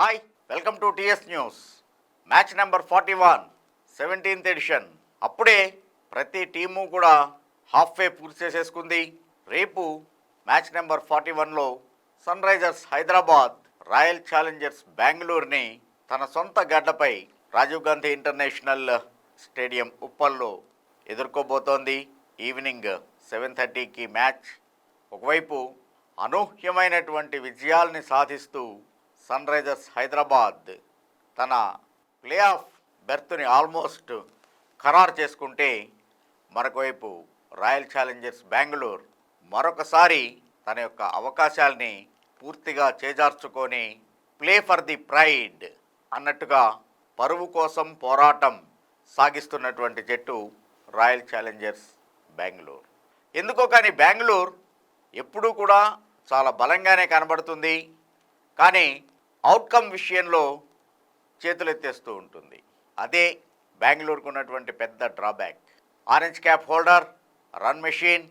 Hi welcome to TS news match number forty one seventeenth edition అప్పుడే ప్రతి team కూడా half way పూర్తి చేసేసుకుంది. రేపు మ్యాచ్ నెంబర్ ఫార్టీ వన్లో sun Risers Hyderabad royal Challengers బెంగళూరుని తన సొంత గడ్డపై రాజీవ్ గాంధీ ఇంటర్నేషనల్ స్టేడియం ఉప్పల్లో ఎదుర్కోబోతోంది. ఈవినింగ్ సెవెన్ థర్టీకి మ్యాచ్ ఒకవైపు అనూహ్యమైనటువంటి విజయాల్ని సాధిస్తూ సన్ రైజర్స్ హైదరాబాద్ తన ప్లే ఆఫ్ బెర్త్ని ఆల్మోస్ట్ ఖరారు చేసుకుంటే మరొకవైపు రాయల్ ఛాలెంజర్స్ బెంగళూరు మరొకసారి తన యొక్క అవకాశాల్ని పూర్తిగా చేజార్చుకొని ప్లే ఫర్ ది ప్రైడ్ అన్నట్టుగా పరువు కోసం పోరాటం సాగిస్తున్నటువంటి జట్టు రాయల్ ఛాలెంజర్స్ బెంగళూరు. ఎందుకో కానీ బెంగళూరు ఎప్పుడూ కూడా చాలా బలంగానే కనబడుతుంది. కానీ అవుట్కమ్ విషయంలో చేతులెత్తేస్తూ ఉంటుంది. అదే బెంగళూరుకు ఉన్నటువంటి పెద్ద drawback orange cap holder run machine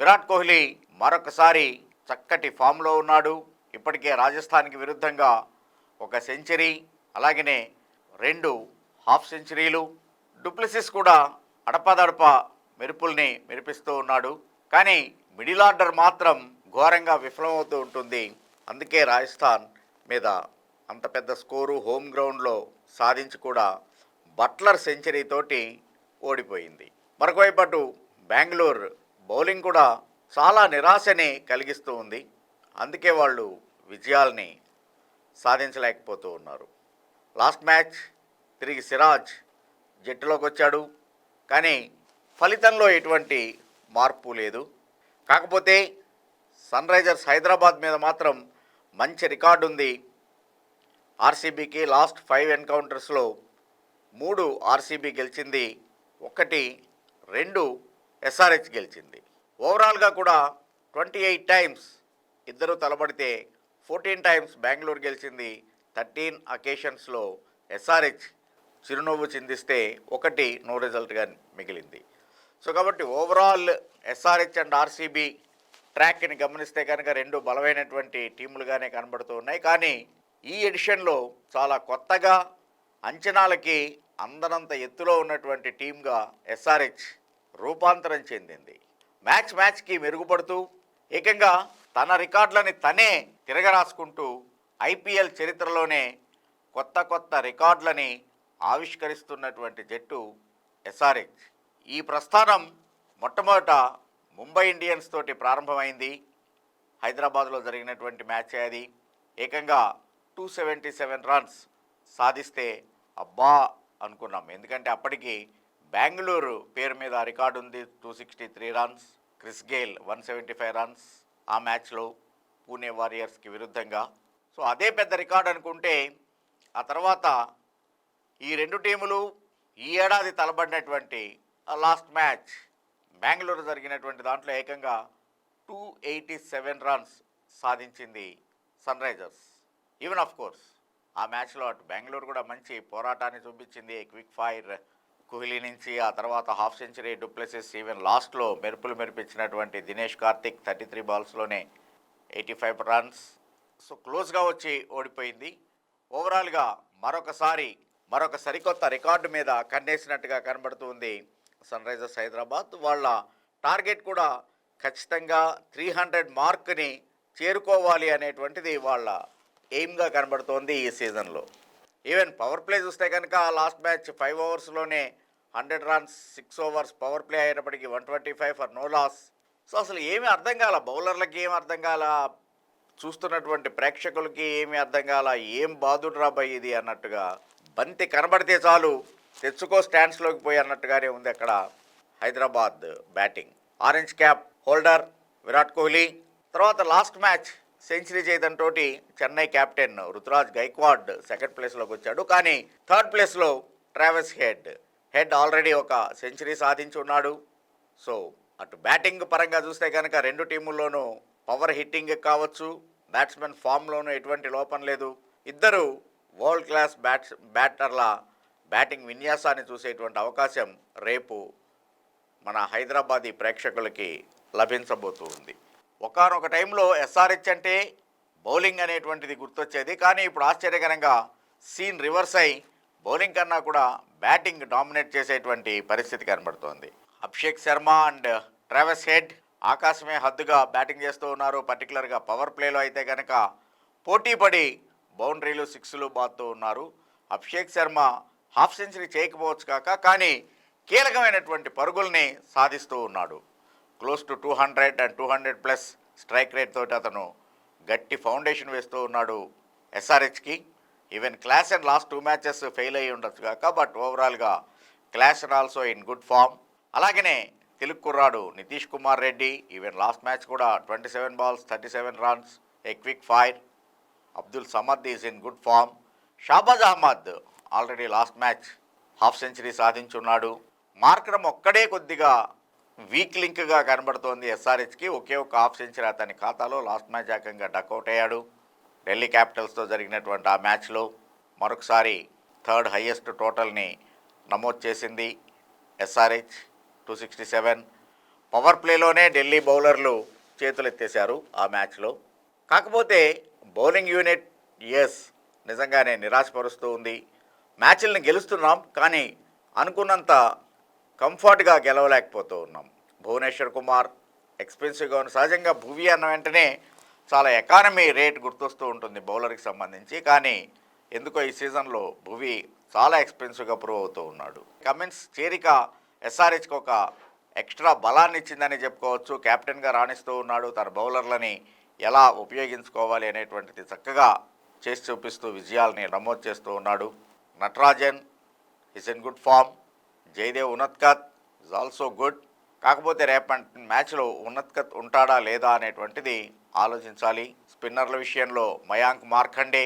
Virat Kohli మరొకసారి చక్కటి ఫామ్లో ఉన్నాడు. ఇప్పటికే రాజస్థాన్కి విరుద్ధంగా ఒక సెంచరీ అలాగనే రెండు హాఫ్ సెంచరీలు డూప్లిసిస్ కూడా అడపదడప మెరుపుల్ని మెరిపిస్తూ ఉన్నాడు. కానీ మిడిల్ ఆర్డర్ మాత్రం ఘోరంగా విఫలమవుతూ ఉంటుంది. అందుకే రాజస్థాన్ మీద అంత పెద్ద స్కోరు హోమ్ గ్రౌండ్లో సాధించి కూడా బట్లర్ సెంచరీతోటి ఓడిపోయింది. మరొకవైపు అటు బెంగళూరు బౌలింగ్ కూడా చాలా నిరాశని కలిగిస్తూ ఉంది. అందుకే వాళ్ళు విజయాల్ని సాధించలేకపోతూ ఉన్నారు. లాస్ట్ మ్యాచ్ తిరిగి సిరాజ్ జట్టులోకి వచ్చాడు. కానీ ఫలితంలో ఎటువంటి మార్పు లేదు. కాకపోతే సన్ రైజర్స్ హైదరాబాద్ మీద మాత్రం మంచి రికార్డు ఉంది ఆర్సీబీకి లాస్ట్ ఫైవ్ ఎన్కౌంటర్స్లో మూడు ఆర్సీబీ గెలిచింది ఒకటి రెండు ఎస్ఆర్హెచ్ గెలిచింది. ఓవరాల్గా కూడా ట్వంటీ ఎయిట్ టైమ్స్ ఇద్దరు తలబడితే ఫోర్టీన్ టైమ్స్ బెంగళూరు గెలిచింది. థర్టీన్ అకేషన్స్లో ఎస్ఆర్హెచ్ చిరునవ్వు చిందిస్తే ఒకటి నో రిజల్ట్గా మిగిలింది. సో కాబట్టి ఓవరాల్ ఎస్ఆర్హెచ్ అండ్ ఆర్సీబీ ట్రాక్ని గమనిస్తే కనుక రెండు బలమైనటువంటి టీములుగానే కనబడుతూ ఉన్నాయి. కానీ ఈ ఎడిషన్లో చాలా కొత్తగా అంచనాలకి అందనంత ఎత్తులో ఉన్నటువంటి టీమ్గా ఎస్ఆర్హెచ్ రూపాంతరం చెందింది. మ్యాచ్ మ్యాచ్కి మెరుగుపడుతూ ఏకంగా తన రికార్డులని తనే తిరగరాసుకుంటూ ఐపీఎల్ చరిత్రలోనే కొత్త కొత్త రికార్డులని ఆవిష్కరిస్తున్నటువంటి జట్టు ఎస్ఆర్హెచ్. ఈ ప్రస్థానం మొట్టమొదట ముంబై ఇండియన్స్ తోటి ప్రారంభమైంది. హైదరాబాద్లో జరిగినటువంటి మ్యాచ్ అది. ఏకంగా టూ సెవెంటీ సెవెన్ రన్స్ సాధిస్తే అబ్బా అనుకున్నాం. ఎందుకంటే అప్పటికి బెంగళూరు పేరు మీద రికార్డు ఉంది. Two sixty three runs Chris Gayle one seventy five runs ఆ మ్యాచ్లో పూణే వారియర్స్కి విరుద్ధంగా. సో అదే పెద్ద రికార్డు అనుకుంటే ఆ తర్వాత ఈ రెండు టీములు ఈ ఏడాది తలబడినటువంటి లాస్ట్ మ్యాచ్ బెంగళూరు జరిగినటువంటి దాంట్లో ఏకంగా టూ ఎయిటీ సెవెన్ రన్స్ సాధించింది sun Risers even of course ఆ మ్యాచ్లో అటు బెంగళూరు కూడా మంచి పోరాటాన్ని చూపించింది. క్విక్ ఫైర్ కోహ్లీ నుంచి ఆ తర్వాత హాఫ్ సెంచరీ డూప్లెసెస్ ఈవెన్ లాస్ట్లో మెరుపులు మెరిపించినటువంటి దినేష్ కార్తిక్ థర్టీ త్రీ బాల్స్లోనే ఎయిటీ ఫైవ్ రన్స్ సో క్లోజ్గా వచ్చి ఓడిపోయింది. ఓవరాల్గా మరొకసారి మరొక సరికొత్త రికార్డు మీద కన్నేసినట్టుగా కనబడుతుంది సన్ రైజర్స్ హైదరాబాద్. వాళ్ళ టార్గెట్ కూడా ఖచ్చితంగా త్రీ హండ్రెడ్ మార్క్ని చేరుకోవాలి అనేటువంటిది వాళ్ళ ఎయిమ్గా కనబడుతోంది ఈ సీజన్లో? ఈవెన్ పవర్ ప్లే చూస్తే కనుక last match five ఓవర్స్లోనే hundred runs six overs power play అయ్యేటప్పటికి one twenty five for no loss so అసలు ఏమీ అర్థం కాల బౌలర్లకి ఏమి అర్థం కాల చూస్తున్నటువంటి ప్రేక్షకులకి ఏమి అర్థం కాల ఏం బాదుడు రాబాయి ఇది అన్నట్టుగా బంతి కనబడితే చాలు తెచ్చుకో స్టాండ్స్లోకి పోయి అన్నట్టుగానే ఉంది అక్కడ Hyderabad batting orange cap holder Virat Kohli. తర్వాత లాస్ట్ మ్యాచ్ సెంచరీ చేయడంతో చెన్నై కెప్టెన్ రుతురాజ్ గైక్వాడ్ సెకండ్ ప్లేస్లోకి వచ్చాడు. కానీ థర్డ్ ప్లేస్లో ట్రావెస్ హెడ్. హెడ్ ఆల్రెడీ ఒక సెంచరీ సాధించి ఉన్నాడు సో అటు బ్యాటింగ్ పరంగా చూస్తే కనుక రెండు టీముల్లోనూ పవర్ హిట్టింగ్ కావచ్చు. బ్యాట్స్మెన్ ఫామ్లోనూ ఎటువంటి లోపం లేదు. ఇద్దరు వరల్డ్ క్లాస్ బ్యాట్స్ బ్యాటర్ల బ్యాటింగ్ విన్యాసాన్ని చూసేటువంటి అవకాశం రేపు మన హైదరాబాదీ ప్రేక్షకులకి లభించబోతూ ఉంది. ఒకనొక టైంలో ఎస్ఆర్హెచ్ అంటే బౌలింగ్ అనేటువంటిది గుర్తొచ్చేది. కానీ ఇప్పుడు ఆశ్చర్యకరంగా సీన్ రివర్స్ అయి బౌలింగ్ కన్నా కూడా బ్యాటింగ్ డామినేట్ చేసేటువంటి పరిస్థితి కనబడుతోంది. Abhishek Sharma and Travis Head ఆకాశమే హద్దుగా బ్యాటింగ్ చేస్తూ ఉన్నారు. పర్టికులర్గా పవర్ ప్లేలో అయితే కనుక పోటీ పడి బౌండరీలు సిక్స్లు బాదుతూ ఉన్నారు. అభిషేక్ శర్మ హాఫ్ సెంచరీ చేయకపోవచ్చు కాక కానీ కీలకమైనటువంటి పరుగుల్ని సాధిస్తూ ఉన్నాడు. Close to two hundred and two hundred plus strike rate తోటి అతను గట్టి ఫౌండేషన్ వేస్తూ ఉన్నాడు ఎస్ఆర్హెచ్కి. Even class and last two matches fail అయ్యి ఉండొచ్చు కాక బట్ ఓవరాల్గా class and also in good form. అలాగనే తెలుగు కుర్రాడు Nitish Kumar Reddy even last match కూడా twenty seven balls thirty seven runs a quick fire. Abdul Samad is in good form. Shahbaz Ahmed already last match half century సాధించున్నాడు. Markram ఒక్కడే కొద్దిగా week లింక్గా కనబడుతోంది ఎస్ఆర్హెచ్కి ఒకే ఒక half century అతని ఖాతాలో last match ఏకంగా duck out అయ్యాడు. ఢిల్లీ క్యాపిటల్స్తో జరిగినటువంటి ఆ మ్యాచ్లో మరొకసారి థర్డ్ హయ్యెస్ట్ టోటల్ని నమోదు చేసింది SRH two sixty seven power ప్లేలోనే Delhi బౌలర్లు చేతులెత్తేశారు ఆ మ్యాచ్లో కాకపోతే బౌలింగ్ యూనిట్ ఎస్ నిజంగానే నిరాశపరుస్తూ ఉంది. మ్యాచ్లను గెలుస్తున్నాం కానీ అనుకున్నంత కంఫర్ట్గా గెలవలేకపోతూ ఉన్నాం. భువనేశ్వర్ కుమార్ ఎక్స్పెన్సివ్గా ఉన్న సహజంగా భువి అన్న వెంటనే చాలా ఎకానమీ రేట్ గుర్తొస్తూ ఉంటుంది బౌలర్కి సంబంధించి. కానీ ఎందుకో ఈ సీజన్లో భువి చాలా ఎక్స్పెన్సివ్గా ప్రూవ్ అవుతూ ఉన్నాడు. కమిన్స్ చేరిక ఎస్ఆర్హెచ్కి ఒక ఎక్స్ట్రా బలాన్ని ఇచ్చిందని చెప్పుకోవచ్చు. కెప్టెన్గా రాణిస్తూ ఉన్నాడు. తన బౌలర్లని ఎలా ఉపయోగించుకోవాలి అనేటువంటిది చక్కగా చేసి చూపిస్తూ విజయాల్ని నమోదు చేస్తూ ఉన్నాడు. Natarajan is in good form. Jaydev Unadkat is also good కాకపోతే రేపటి మ్యాచ్లో ఉన్నత్కత్ ఉంటాడా లేదా అనేటువంటిది ఆలోచించాలి. స్పిన్నర్ల విషయంలో Mayank Markande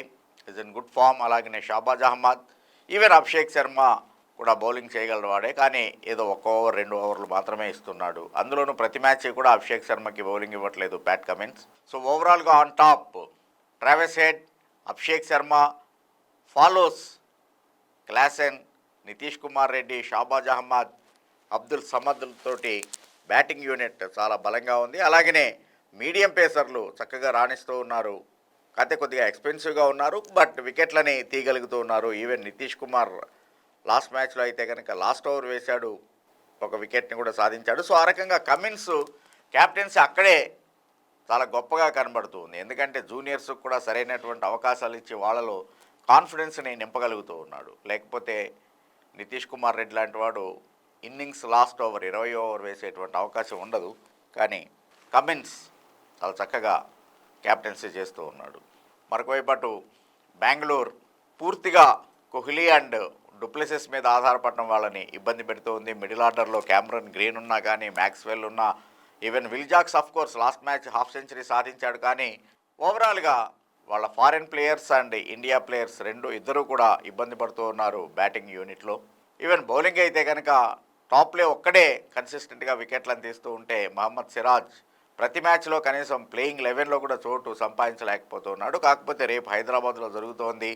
is in good form అలాగనే షాబాజ్ అహ్మద్. ఈవెన్ అభిషేక్ శర్మ కూడా బౌలింగ్ చేయగలవాడే కానీ ఏదో ఒక ఓవర్ రెండు ఓవర్లు మాత్రమే ఇస్తున్నాడు. అందులోనూ ప్రతి మ్యాచ్ కూడా అభిషేక్ శర్మకి బౌలింగ్ ఇవ్వట్లేదు బ్యాట్ కమిన్స్ సో ఓవరాల్గా on top Travis Head Abhishek Sharma follows Klaasen Nitish Kumar Reddy Shahbaz Ahmed Abdul Samad తోటి బ్యాటింగ్ యూనిట్ చాలా బలంగా ఉంది. అలాగనే మీడియం పేసర్లు చక్కగా రాణిస్తూ ఉన్నారు. అయితే కొద్దిగా ఎక్స్పెన్సివ్గా ఉన్నారు. బట్ వికెట్లని తీయగలుగుతూ ఉన్నారు. ఈవెన్ నితీష్ కుమార్ లాస్ట్ మ్యాచ్లో అయితే కనుక లాస్ట్ ఓవర్ వేశాడు. ఒక వికెట్ని కూడా సాధించాడు. సో ఆ రకంగా కమిన్స్ క్యాప్టెన్సీ అక్కడే చాలా గొప్పగా కనబడుతుంది ఎందుకంటే జూనియర్స్ కూడా సరైనటువంటి అవకాశాలు ఇచ్చి వాళ్ళలో కాన్ఫిడెన్స్ని నింపగలుగుతూ ఉన్నాడు. లేకపోతే నితీష్ కుమార్ రెడ్డి లాంటి వాడు ఇన్నింగ్స్ లాస్ట్ ఓవర్ ఇరవై ఓవర్ వేసేటువంటి అవకాశం ఉండదు. కానీ కమిన్స్ చాలా చక్కగా క్యాప్టెన్సీ చేస్తూ ఉన్నాడు. మరొకవైపు అటు బెంగళూరు పూర్తిగా కోహ్లీ అండ్ డూప్లెసెస్ మీద ఆధారపడడం వాళ్ళని ఇబ్బంది పెడుతూ ఉంది. మిడిల్ ఆర్డర్లో క్యామరన్ గ్రీన్ ఉన్నా కానీ మ్యాక్స్వెల్ ఉన్నా even Will Jacks of course last match half century సాధించాడు. కానీ ఓవరాల్గా వాళ్ళ foreign players and India players రెండు ఇద్దరు కూడా ఇబ్బంది పడుతూ ఉన్నారు బ్యాటింగ్ యూనిట్లో. ఈవెన్ బౌలింగ్ అయితే కనుక టాప్లే ఒక్కడే కన్సిస్టెంట్గా వికెట్లను తీస్తూ ఉంటే మహమ్మద్ సిరాజ్ ప్రతి మ్యాచ్లో కనీసం ప్లేయింగ్ లెవెన్లో కూడా చోటు సంపాదించలేకపోతున్నాడు. కాకపోతే రేపు హైదరాబాద్లో జరుగుతోంది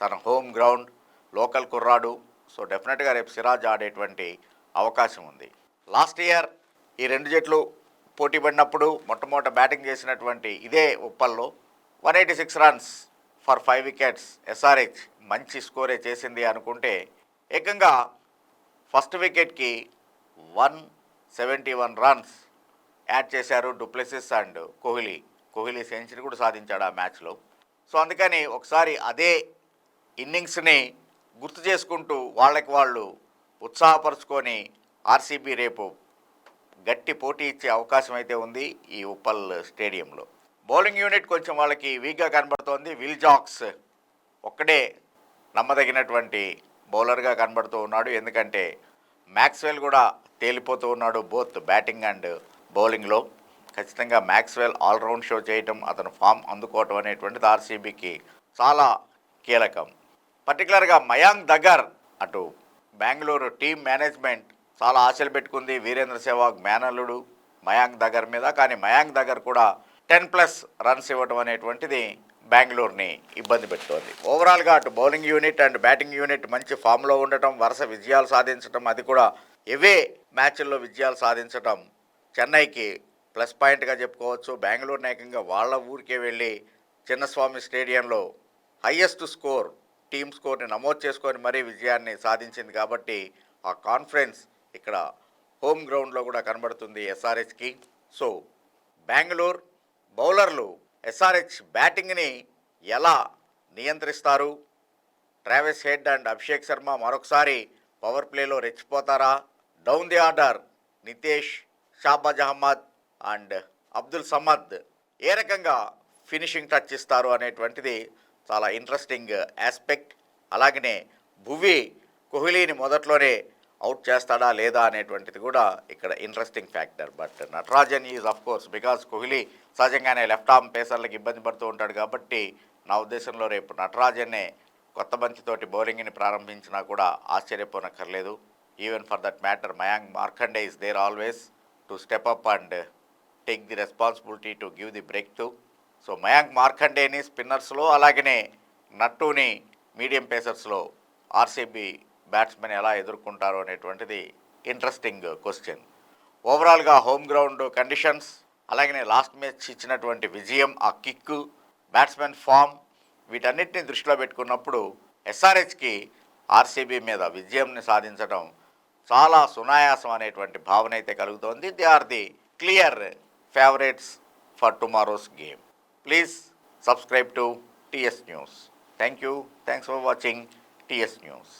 తన హోమ్ గ్రౌండ్ లోకల్ కుర్రాడు. సో డెఫినెట్గా రేపు సిరాజ్ ఆడేటువంటి అవకాశం ఉంది. లాస్ట్ ఇయర్ ఈ రెండు జట్లు పోటీ పడినప్పుడు మొట్టమొదట బ్యాటింగ్ చేసినటువంటి ఇదే ఉప్పల్లో one eighty six runs for five wickets. SRH మంచి స్కోరే చేసింది అనుకుంటే ఏకంగా first వికెట్కి one seventy one runs add చేశారు du Plessis and Kohli. Kohli century కూడా సాధించాడు ఆ మ్యాచ్లో. సో అందుకని ఒకసారి అదే ఇన్నింగ్స్ని గుర్తు చేసుకుంటూ వాళ్ళకి వాళ్ళు ఉత్సాహపరుచుకొని ఆర్సీబీ రేపు గట్టి పోటీ ఇచ్చే అవకాశం అయితే ఉంది ఈ ఉప్పల్ స్టేడియంలో. బౌలింగ్ యూనిట్ కొంచెం వాళ్ళకి వీక్గా కనబడుతోంది. విల్ జాక్స్ ఒక్కడే నమ్మదగినటువంటి బౌలర్గా కనబడుతూ ఉన్నాడు. ఎందుకంటే మ్యాక్స్వెల్ కూడా తేలిపోతూ ఉన్నాడు బోత్ బ్యాటింగ్ అండ్ బౌలింగ్లో. ఖచ్చితంగా మ్యాక్స్వెల్ ఆల్రౌండ్ షో చేయటం అతను ఫామ్ అందుకోవటం అనేటువంటిది ఆర్సీబీకి చాలా కీలకం. పర్టికులర్గా మయాంక్ దగ్గర్ అటు బెంగళూరు టీం మేనేజ్మెంట్ చాలా ఆశలు పెట్టుకుంది. వీరేంద్ర సెహ్వాగ్ మేనల్లుడు మయాంక్ దగ్గర్ మీద. కానీ మయాంక్ దగ్గర్ కూడా టెన్ ప్లస్ రన్స్ ఇవ్వడం అనేటువంటిది బెంగళూరుని ఇబ్బంది పెడుతోంది. ఓవరాల్గా అటు bowling unit and batting unit మంచి ఫామ్లో ఉండటం వరుస విజయాలు సాధించడం అది కూడా ఇవే మ్యాచ్ల్లో విజయాలు సాధించడం చెన్నైకి ప్లస్ పాయింట్గా చెప్పుకోవచ్చు. బెంగళూరు ఏకంగా వాళ్ళ ఊరికే వెళ్ళి చిన్నస్వామి స్టేడియంలో హయ్యెస్ట్ స్కోర్ టీమ్ స్కోర్ని నమోదు చేసుకొని మరీ విజయాన్ని సాధించింది కాబట్టి ఆ కాన్ఫరెన్స్ ఇక్కడ హోమ్ గ్రౌండ్లో కూడా కనబడుతుంది ఎస్ఆర్హెచ్కి సో బెంగళూరు బౌలర్లు ఎస్ఆర్హెచ్ బ్యాటింగ్ని ఎలా నియంత్రిస్తారు? Travis Head and Abhishek Sharma మరొకసారి పవర్ ప్లేలో రెచ్చిపోతారా? Down the order Nitesh Shahbaz Ahmed and Abdul Samad ఏ రకంగా ఫినిషింగ్ టచ్ ఇస్తారు అనేటువంటిది చాలా ఇంట్రెస్టింగ్ ఆస్పెక్ట్. అలాగనే భువి కోహ్లీని మొదట్లోనే అవుట్ చేస్తాడా లేదా అనేటువంటిది కూడా ఇక్కడ interesting factor but Natarajan is of course because Kohli సహజంగానే లెఫ్ట్ ఆర్మ్ పేసర్లకు ఇబ్బంది పడుతూ ఉంటాడు కాబట్టి నా ఉద్దేశంలో రేపు నటరాజనే కొత్త బంతితోటి బౌలింగ్ని ప్రారంభించినా కూడా ఆశ్చర్యపోనక్కర్లేదు. Even for that matter Mayank Markande is there always to step up and take the responsibility to give the break to so Mayank మార్కండేని స్పిన్నర్స్లో అలాగనే నట్టుని మీడియం పేసర్స్లో ఆర్సీబీ బ్యాట్స్మెన్ ఎలా ఎదుర్కొంటారో అనేటువంటిది ఇంట్రెస్టింగ్ క్వశ్చన్ ఓవరాల్గా హోమ్ గ్రౌండ్ కండిషన్స్ అలాగనే last match ఇచ్చినటువంటి విజయం ఆ కిక్ బ్యాట్స్మెన్ ఫామ్ వీటన్నిటిని దృష్టిలో పెట్టుకున్నప్పుడు ఎస్ఆర్హెచ్కి ఆర్సీబీ మీద విజయంని సాధించడం చాలా సునాయాసం అనేటువంటి భావన అయితే కలుగుతోంది. They are the clear favourites for tomorrow's game please subscribe to TS news thank you thanks for watching TS news